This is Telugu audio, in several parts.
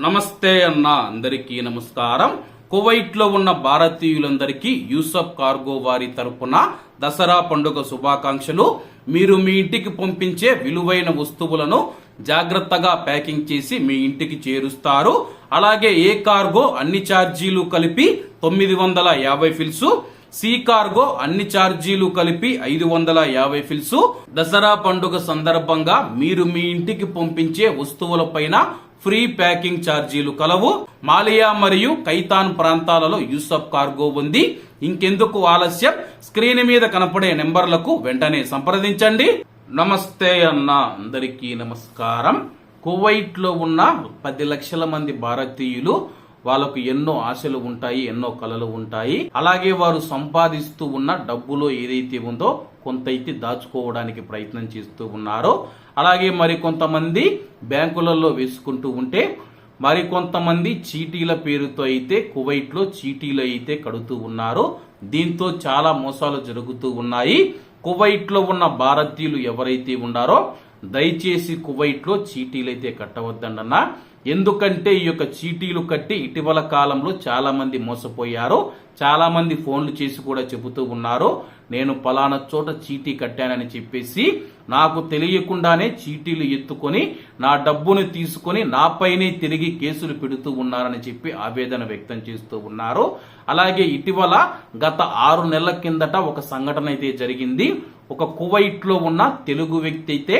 నమస్తే అన్న అందరికీ నమస్కారం. కువైట్లో ఉన్న భారతీయులందరికీ యూసఫ్ కార్గో వారి తరపున దసరా పండుగ శుభాకాంక్షలు. మీరు మీ ఇంటికి పంపించే విలువైన వస్తువులను జాగ్రత్తగా ప్యాకింగ్ చేసి మీ ఇంటికి చేరుస్తారు. అలాగే ఏ కార్గో అన్ని ఛార్జీలు కలిపి తొమ్మిది వందల యాభై ఫిల్స్ సి కార్గో అన్ని ఛార్జీలు కలిపి ఐదు వందల యాభై ఫిల్స్. దసరా పండుగ సందర్భంగా మీరు మీ ఇంటికి పంపించే వస్తువులపైన ఫ్రీ ప్యాకింగ్ ఛార్జీలు కలవు. మాలియా మరియు కైతాన్ ప్రాంతాలలో యూసఫ్ కార్గో ఉంది. ఇంకెందుకు ఆలస్యం? స్క్రీన్ మీద కనపడే నెంబర్లకు వెంటనే సంప్రదించండి. నమస్తే అన్న అందరికీ నమస్కారం. కువైట్లో ఉన్న పది లక్షల మంది భారతీయులు వాళ్ళకు ఎన్నో ఆశలు ఉంటాయి ఎన్నో కలలు ఉంటాయి. అలాగే వారు సంపాదిస్తూ ఉన్న డబ్బులో ఏదైతే ఉందో కొంతైతే దాచుకోవడానికి ప్రయత్నం చేస్తూ ఉన్నారో అలాగే మరి కొంతమంది బ్యాంకులలో వేసుకుంటూ ఉంటే మరి కొంతమంది చీటీల పేరుతో అయితే కువైట్లో చీటీలు అయితే కడుతూ ఉన్నారు దీంతో చాలా మోసాలు జరుగుతూ ఉన్నాయి. కువైట్లో ఉన్న భారతీయులు ఎవరైతే ఉన్నారో దయచేసి కువైట్లో చీటీలు అయితే కట్టవద్దండన్నా ఎందుకంటే ఈ యొక్క చీటీలు కట్టి ఇటీవల కాలంలో చాలామంది మోసపోయారు. చాలామంది ఫోన్లు చేసి కూడా చెబుతూ ఉన్నారు. నేను పలానా చోట చీటీ కట్టానని చెప్పేసి నాకు తెలియకుండానే చీటీలు ఎత్తుకొని నా డబ్బును తీసుకొని నాపైనే తిరిగి కేసులు పెడుతూ ఉన్నారని చెప్పి ఆవేదన వ్యక్తం చేస్తూ ఉన్నారు. అలాగే ఇటీవల గత ఆరు నెలల కిందట ఒక సంఘటన అయితే జరిగింది. ఒక కువైట్లో ఉన్న తెలుగు వ్యక్తి అయితే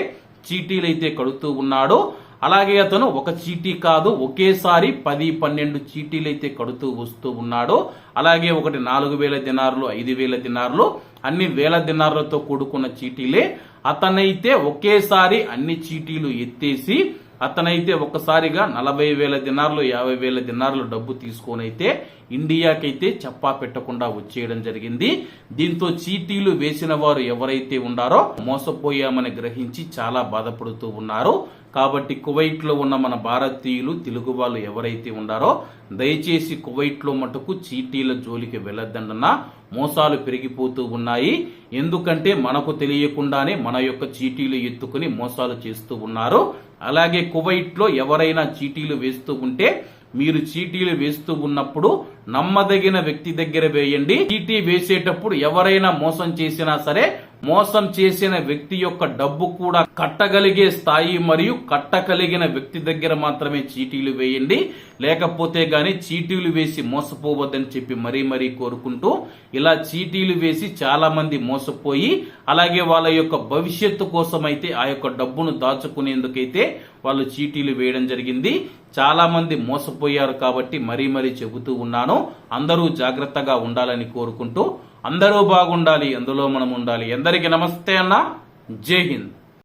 చీటీలు అయితే కడుతూ ఉన్నాడో అలాగే అతను ఒక చీటీ కాదు ఒకేసారి పది పన్నెండు చీటీలు అయితే కడుతూ వస్తూ ఉన్నాడో అలాగే ఒకటి నాలుగు వేల దినారులు ఐదు వేల దినారులు అన్ని వేల దినారులతో కూడుకున్న చీటీలే. అతనైతే ఒకేసారి అన్ని చీటీలు ఎత్తేసి అతనైతే ఒక్కసారిగా నలభై వేల దినార్లు యాభై వేల దినార్లు డబ్బు తీసుకొని అయితే ఇండియాకైతే చెప్పా పెట్టకుండా వచ్చేయడం జరిగింది. దీంతో చీటీలు వేసిన వారు ఎవరైతే ఉండారో మోసపోయామని గ్రహించి చాలా బాధపడుతూ ఉన్నారు. కాబట్టి కువైట్లో ఉన్న మన భారతీయులు తెలుగు వాళ్ళు ఎవరైతే ఉండారో దయచేసి కువైట్లో మటుకు చీటీల జోలికి వెళ్ళొద్దన్నా మోసాలు పెరిగిపోతూ ఉన్నాయి. ఎందుకంటే మనకు తెలియకుండానే మన యొక్క చీటీలు ఎత్తుకుని మోసాలు చేస్తూ ఉన్నారు. అలాగే కువైట్లో ఎవరైనా చీటీలు వేస్తూ ఉంటే మీరు చీటీలు వేస్తూ ఉన్నప్పుడు నమ్మదగిన వ్యక్తి దగ్గర వేయండి. చీటీ వేసేటప్పుడు ఎవరైనా మోసం చేసినా సరే మోసం చేసిన వ్యక్తి యొక్క డబ్బు కూడా కట్టగలిగే స్థాయి మరియు కట్టగలిగిన వ్యక్తి దగ్గర మాత్రమే చీటీలు వేయండి. లేకపోతే గాని చీటీలు వేసి మోసపోవద్దని చెప్పి మరీ మరీ కోరుకుంటూ ఇలా చీటీలు వేసి చాలా మంది మోసపోయి అలాగే వాళ్ళ యొక్క భవిష్యత్తు కోసం అయితే ఆ యొక్క డబ్బును దాచుకునేందుకైతే వాళ్ళు చీటీలు వేయడం జరిగింది. చాలా మంది మోసపోయారు కాబట్టి మరీ మరీ చెబుతూ ఉన్నాను. అందరూ జాగ్రత్తగా ఉండాలని కోరుకుంటూ అందరూ బాగుండాలి. అందులో మనం ఉండాలి. ఎందరికీ నమస్తే అన్న. జై హింద్.